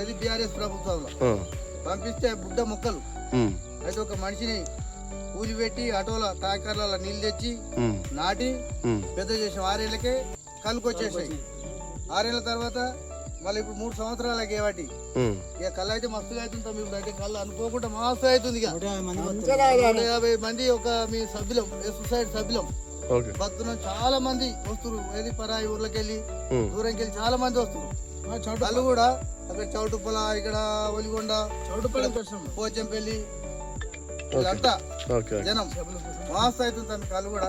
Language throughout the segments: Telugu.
ఏది బీఆర్ఎస్ ప్రభుత్వంలో? పంపిస్తే బుడ్డ మొక్కలు. అయితే ఒక మనిషిని కూలి పెట్టి ఆటోల ట్రాక్టర్ల నీళ్ళు తెచ్చి నాటి పెద్ద చేసాం. ఆరేళ్ళకే కళ్ళుకి వచ్చేసాయి. ఆరేళ్ళ తర్వాత మళ్ళీ ఇప్పుడు మూడు సంవత్సరాలకి వాటి. ఉమ్. ఇక కళ్ళు అయితే మస్తుగా అవుతుంటాం ఇప్పుడు అయితే కళ్ళు అనుకోకుండా మస్తు అవుతుంది యాభై మంది ఒక మీ సభ్యులం ఏ సొసైటీ సభ్యులం. ఓకే. భక్తులు చాలా మంది వస్తున్నారు. ఏది పరాయి ఊర్లోకి వెళ్ళి ఉమ్, దూరంకి వెళ్ళి చాలా మంది వస్తున్నారు. కళ్ళు కూడా అక్కడ చౌటుప్పల ఇక్కడ ఒలిగొండ చౌటుప్పల పోచంపల్లి ఇదంతా ఓకే జనం. మస్తు అవుతుంది తన కళ్ళు కూడా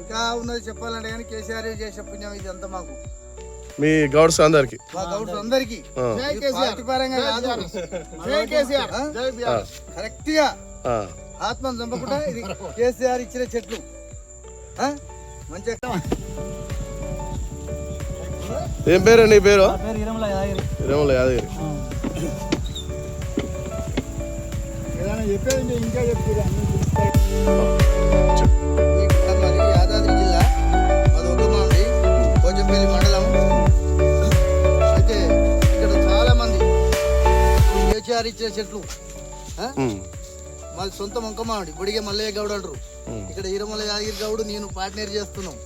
ఇంకా ఉన్నది చెప్పాలంటే కానీ కేసీఆర్ చేసే పుణ్యం ఇది అంతా మాకు. మీ గౌడ్స్ అందరికి. మా గౌడ్స్ అందరికి. కాదు. కరెక్ట్గా ఆ. ఆత్మను చంపకుండా ఇది కేసీఆర్ ఇచ్చిన చెట్లు. ఆ? మంచిగా ఏం పేరు? నీ పేరు? ఇరమల యాదగిరి. మాది యాదాద్రి జిల్లా మాది ఒక్కమాండి పోచంపల్లి మండలం అయితే ఇక్కడ చాలా మంది కేసీఆర్ ఇచ్చిన చెట్లు మాది సొంత మొక్కమాండి బుడిగే మల్లయ్య గౌడ్ అంటారు. ఇక్కడ ఈరమల యాదగిరి గౌడ్ నేను పార్ట్నర్ చేస్తున్నాం.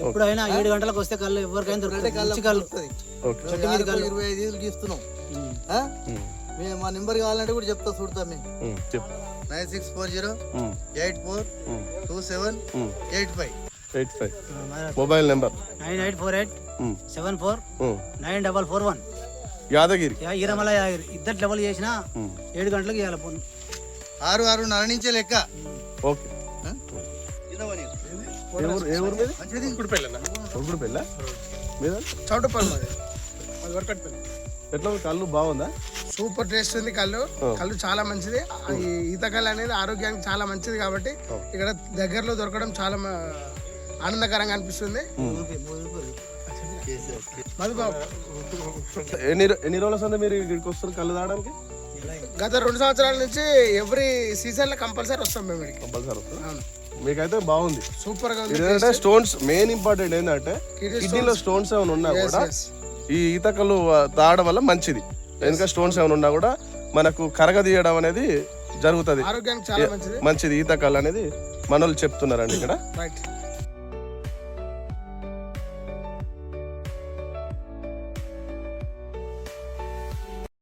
ఎప్పుడైనా ఏడు గంటలకు వస్తే కళ్ళు ఎవరికైనా దొరుకుతాయి. కళ్ళ మంచి కళ్ళు. చెట్టు మీద కళ్ళు. ఇరవై ఐదు వేలు? ఉమ్, మేము. మా నెంబర్ కావాలంటే కూడా చెప్తా చూడతాం మేము. Nine six four zero eight four two seven. Eight five. Eight five. Mobile number. Nine eight four eight seven four. Nine double four one. Yadagiri. Yeah ఇరమల యాదగిరి. ఇద్దరు డబల్ చేసినా ఏడు గంటలకు ఇవ్వాలి ఫోన్. ఆరు ఆరున్నర నుంచే లెక్క. ఓకే. ఏ ఊరు ఏ ఊరు మీది మంచిది ఇప్పుడు పెళ్ళ మీద చౌటపల్లి మాది. అది వరకట్పల్లి. ఎట్లా ఉంది? కళ్ళు బాగుందా? సూపర్ టేస్ట్ ఉంది కళ్ళు. కళ్ళు చాలా మంచిది. ఈ ఈత కళ్ళు అనేది ఆరోగ్యానికి చాలా మంచిది కాబట్టి ఇక్కడ దగ్గరలో దొరకడం చాలా మ- ఆనందకరంగా అనిపిస్తుంది. మధుబాబు ఎన్ని రో- ఎన్ని రోజుల సంది మీరు ఇక్కడికి వస్తారు కళ్ళు తాగడానికి? గత రెండు సంవత్సరాల నుంచి ఎవ్రీ సీజన్లో కంపల్సరీ వస్తాం మేము ఇక్కడికి. కంపల్సరీ? మీకైతే బాగుంది. సూపర్గా ఉంది. ఇదేంటంటే స్టోన్స్ మెయిన్ ఇంపార్టెంట్ ఏంటంటే కిడ్నీలో స్టోన్స్ ఏమైనా ఉన్నా కూడా yes. ఈ ఈతకలు తాగడం వల్ల మంచిది. ఎందుకంటే స్టోన్స్ ఏమైనా ఉన్నా కూడా మనకు కరగదీయడం అనేది జరుగుతుంది. ఆరోగ్యానికి చాలా మంచిది. మంచిది. ఈతకల్ అనేది మన వాళ్ళు చెప్తున్నారండి ఇక్కడ. రైట్